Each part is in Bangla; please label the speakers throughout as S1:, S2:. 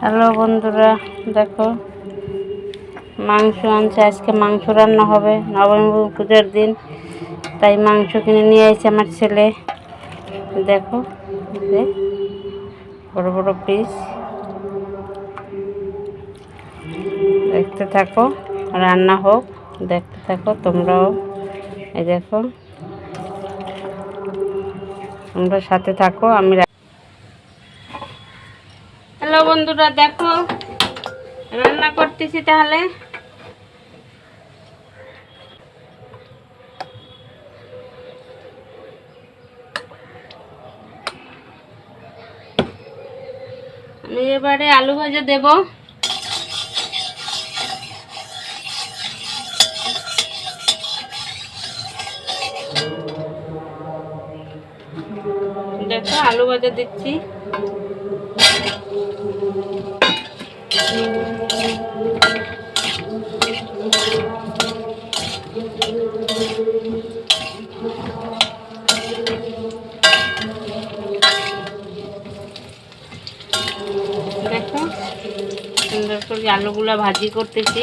S1: হ্যালো বন্ধুরা, দেখো, মাংস আনছে, আজকে মাংস রান্না হবে নবমী পূজার দিন, তাই মাংস কিনে নিয়ে এসেছে আমার ছেলে। দেখো বড় বড় পিস দেখতে থাকো, রান্না হোক, দেখতে থাকো, তোমরাও, এই দেখো। তোমরা সাথে থাকো, আমি হ্যালো বন্ধুরা, দেখো। রান্না করতেছি তাহলে। আমি এবারে আলু ভাজা দেব। দেখো, আলু ভাজা দিচ্ছি। দেখো সুন্দর করে আলুগুলো ভাজি করতেছি।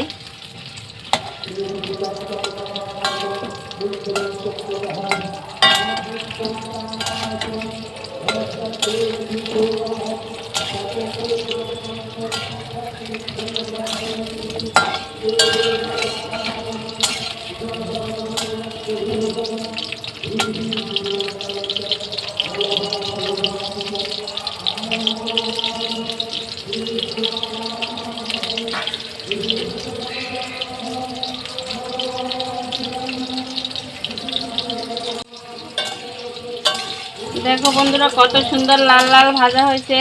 S1: দেখো বন্ধুরা কত সুন্দর লাল লাল ভাজা হয়েছে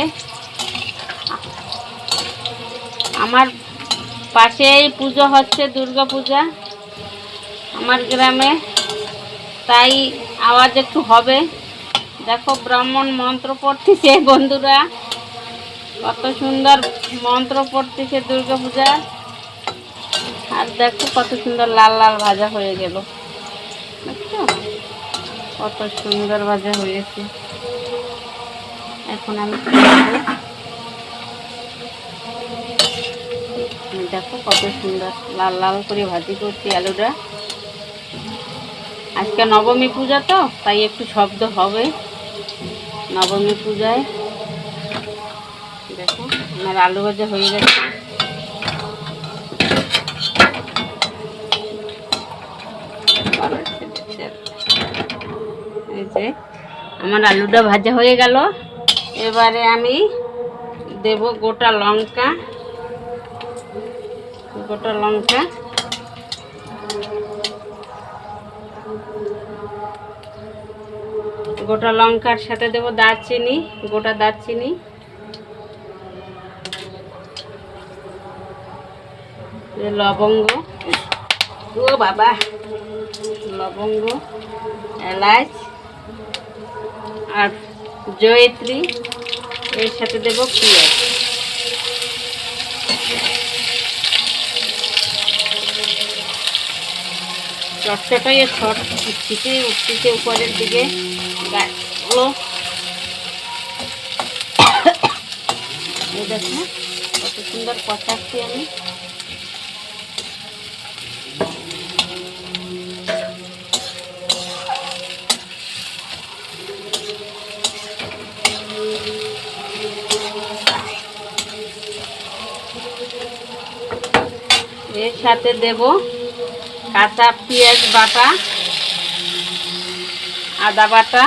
S1: আমার পাশেই পুজো হচ্ছে দুর্গা পূজা আমার গ্রামে। তাই আওয়াজ একটু হবে। দেখো ব্রাহ্মণ মন্ত্র পড়তেছে, বন্ধুরা। কত সুন্দর মন্ত্র পড়তেছে দুর্গা পূজা আর দেখো কত সুন্দর লাল লাল ভাজা হয়ে গেল। কত সুন্দর ভাজা হয়েছে। এখন আমি তুলবো। এই দেখো কত সুন্দর, লাল লাল করে ভাজি করছি আলুটা। আজকে নবমী পূজা তো, তাই একটু শব্দ হবে নবমী পূজায়। দেখো, আমার আলু ভাজা হয়ে গেছে। আমার আলুটা ভাজা হয়ে গেল। এবারে আমি দেব গোটা লঙ্কা। গোটা লঙ্কা। গোটা লঙ্কার সাথে দেব দারচিনি, গোটা দারচিনি। লবঙ্গ। ও বাবা, লবঙ্গ, এলাচ আর জয়ত্রী, এর সাথে দেব পেঁয়াজ চটচটাই ছট ছিটে উঠতেছে উপরের দিকে দেখো কত সুন্দর কষাচ্ছি আমি। এর সাথে দেব কাঁচা পেঁয়াজ বাটা, আদা বাটা,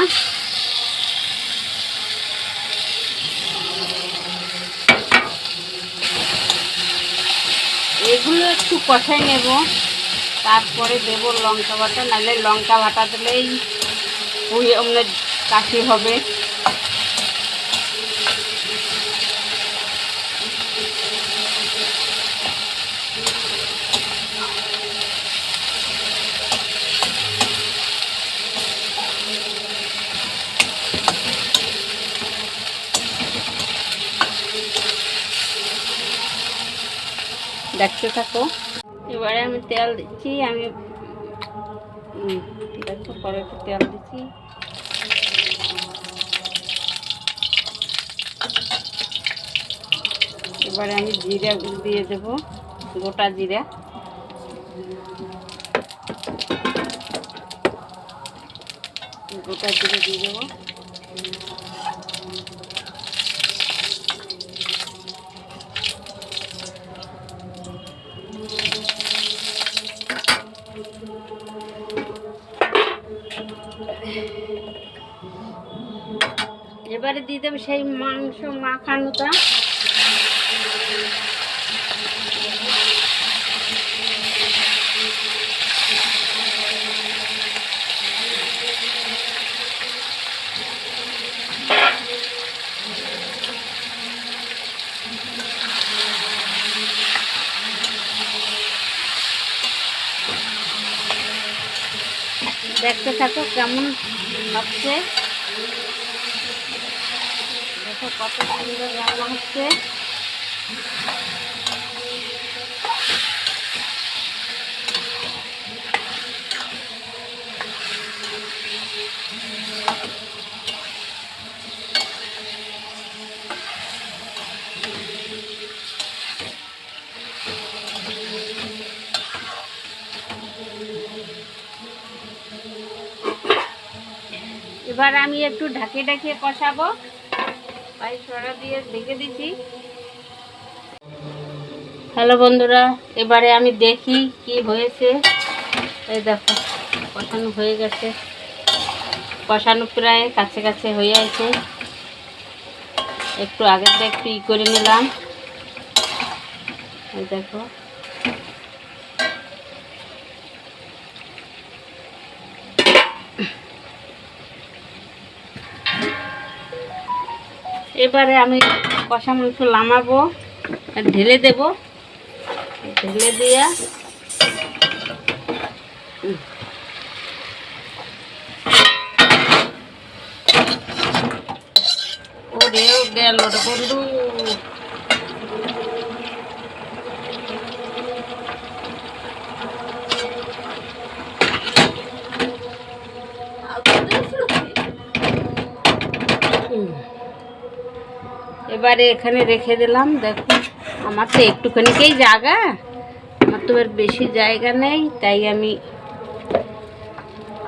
S1: এগুলো একটু কষাই নেব। তারপরে দেব লঙ্কা বাটা, নাহলে লঙ্কা বাটা দিলেই ওই অমনে কাশি হবে। দেখতে থাকো। এবারে আমি তেল দিচ্ছি, আমি দেখো, পরে তেল দিচ্ছি। এবারে আমি জিরা দিয়ে দেব, গোটা জিরা। গোটা জিরে দিয়ে দেবো। এবারে দিয়ে দেবো সেই মাংস মাখানোটা। দেখতে থাকো কেমন হচ্ছে। দেখো কত সুন্দর রান্না হচ্ছে। এবার আমি একটু ঢাকে ঢাকিয়ে কষাবো। হ্যালো বন্ধুরা, এবারে আমি দেখি কি হয়েছে। এই দেখো, কষানো হয়ে গেছে। কষানো প্রায় কাছে কাছে হয়ে আছে। একটু আগেরটা একটু ই করে নিলাম। এই দেখো। এবারে আমি কষা মাংস আর ঢেলে দেব। ঢেলে দিয়া ওরে গেল বন্ধু। এবারে এখানে রেখে দিলাম। দেখো আমার তো একটুখানিকেই জায়গা, আমার তো আর বেশি জায়গা নেই, তাই আমি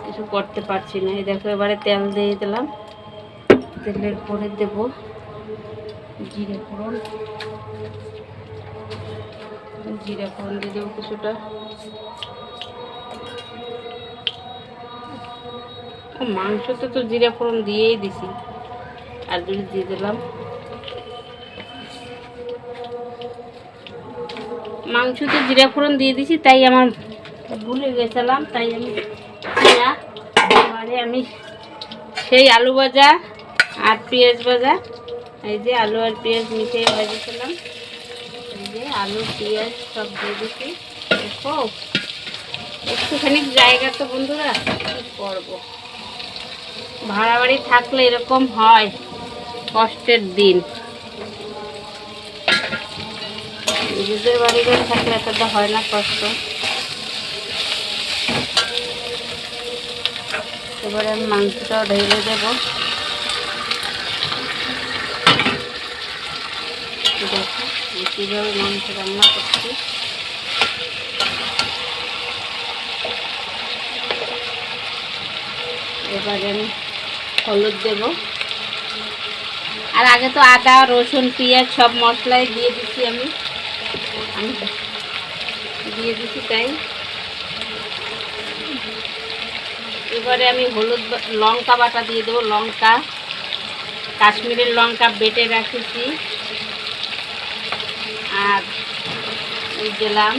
S1: কিছু করতে পারছি না। এই দেখো, এবারে তেল দিয়ে দিলাম। তেলের পরে দেব জিরে ফোড়ন। জিরে ফোড়ন দিয়ে দেবো কিছুটা। মাংসতে তো জিরে ফোড়ন দিয়েই দিছি। আর যদি দিয়ে দিলাম মাংসতে জিরা ফোড়ন দিয়ে দিছি, তাই আমার ভুলে গেছিলাম, তাই আমি আমি সেই আলু ভাজা আর পেঁয়াজ ভাজা, এই যে আলু আর পেঁয়াজ মিশিয়ে ভাজেছিলাম, এই যে আলু, পেঁয়াজ সব দিয়ে দিছি, দেখো, একটুখানি জায়গা তো বন্ধুরা, কি করব? ভাড়া বাড়ি থাকলে এরকম হয়, কষ্টের দিন। নিজেদের বাড়িতে থাকলে এতটা হয় না কষ্ট। এবারে আমি মাংসটাও ঢেলে দেব। দেখো কীভাবে মাংস রান্না করছি। এবারে আমি হলুদ দেব। আর আগে তো আদা, রসুন, পেঁয়াজ সব মশলাই দিয়ে দিচ্ছি আমি। দিয়ে দিচ্ছি তাই। এবারে আমি হলুদ লঙ্কা বাটা দিয়ে দেবো, লঙ্কা। কাশ্মীরের লঙ্কা বেটে রাখেছি। আর দিলাম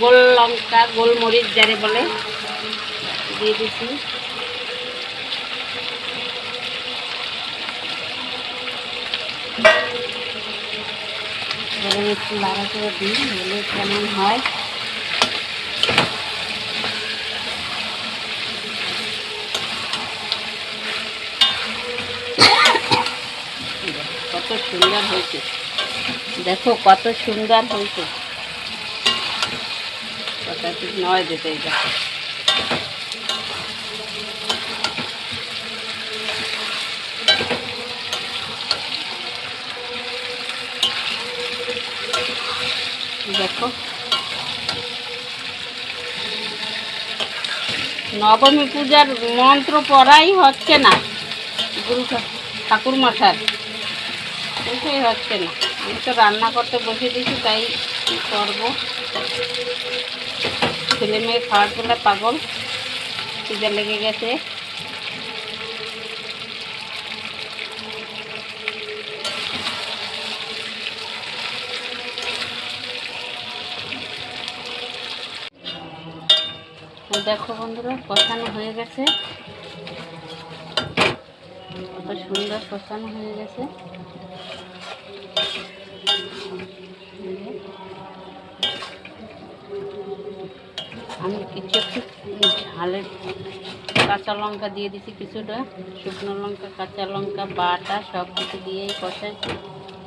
S1: গোল লঙ্কা, গোলমরিচ যারে বলে, দিয়ে দিচ্ছি এবারে একটু লাড়া করে দিই হলে কেমন হয় কত সুন্দর হয়েছে দেখো কত সুন্দর হয়েছে ঠিক নয় যেতে এটা দেখো। নবমী পূজার মন্ত্র পড়াই হচ্ছে না। গুরু ঠাকুর মশার কিছুই হচ্ছে না। আমি তো রান্না করতে বসে দিয়েছি, তাই করব। ছেলে মেয়ে খাওয়ার জন্য পাগল, খিদে লেগে গেছে। তো দেখো বন্ধুরা, কষানো হয়ে গেছে। কত সুন্দর কষানো হয়ে গেছে। আমি কিছু একটু ঝালের কাঁচা লঙ্কা দিয়ে দিছি কিছুটা। শুকনো লঙ্কা, কাঁচা লঙ্কা, বাটা সব কিছু দিয়েই কষাইছি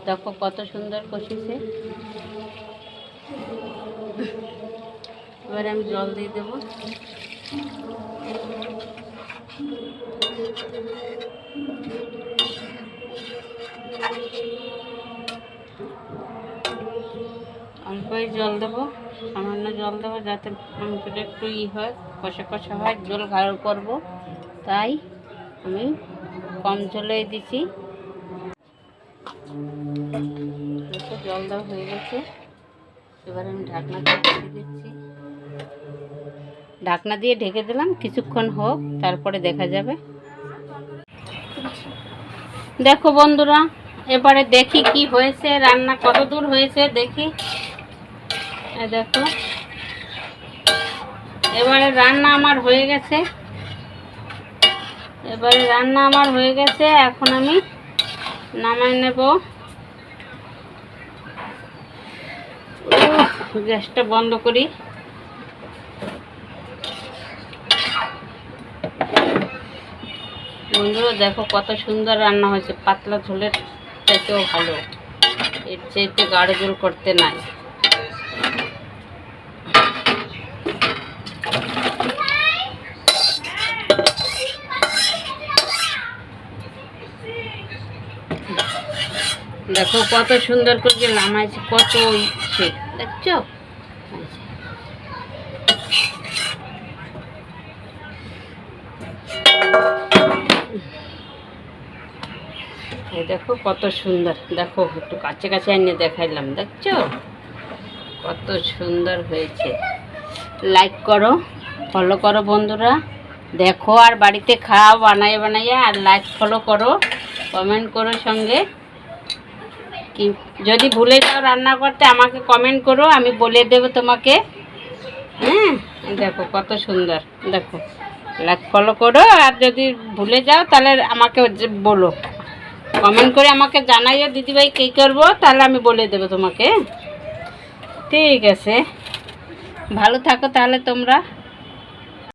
S1: দেখো কত সুন্দর কষিছে। এবারে আমি জল দিয়ে দেবো। অল্পই জল দেবো, সামান্য জল দেবো যাতে মাংসটা একটু ই হয়, কষা কষা হয় জল গাঢ় করব। তাই আমি কম জলেই দিছি। জল দেওয়া হয়ে গেছে। এবার আমি ঢাকনা দিয়ে দিচ্ছি। ঢাকনা দিয়ে ঢেকে দিলাম, কিছুক্ষণ হোক, তারপরে দেখা যাবে। দেখো বন্ধুরা, এবারে দেখি কি হয়েছে, রান্না কত দূর হয়েছে, দেখি। দেখো, এবারে রান্না আমার হয়ে গেছে। এবারে রান্না আমার হয়ে গেছে, এখন আমি নামাই নেব। গ্যাসটা বন্ধ করি। বন্ধুরা, দেখো কত সুন্দর রান্না হয়েছে। পাতলা ঝোলের চাইতেও ভালো। এর চাইতে গাঢ় ঝোল করতে নাই। দেখো কত সুন্দর করে লামাইছে কত ইচ্ছে। দেখছ? এই দেখো কত সুন্দর। দেখো, একটু কাছে কাছে এনে দেখাইলাম, দেখছ? কত সুন্দর হয়েছে। লাইক করো ফলো করো বন্ধুরা। দেখো আর বাড়িতে খাও বানাই বানাইয়া আর লাইক ফলো করো কমেন্ট করো সঙ্গে। কি, যদি ভুলে যাও রান্না করতে, আমাকে কমেন্ট করো, আমি বলে দেবো তোমাকে। হ্যাঁ? দেখো, কত সুন্দর। দেখো। লাইক ফলো করো, আর যদি ভুলে যাও তাহলে আমাকে বলো। কমেন্ট করে আমাকে জানাইও, দিদিভাই কী করব, তাহলে আমি বলে দেবো তোমাকে। ঠিক আছে। ভালো থাকো তাহলে তোমরা।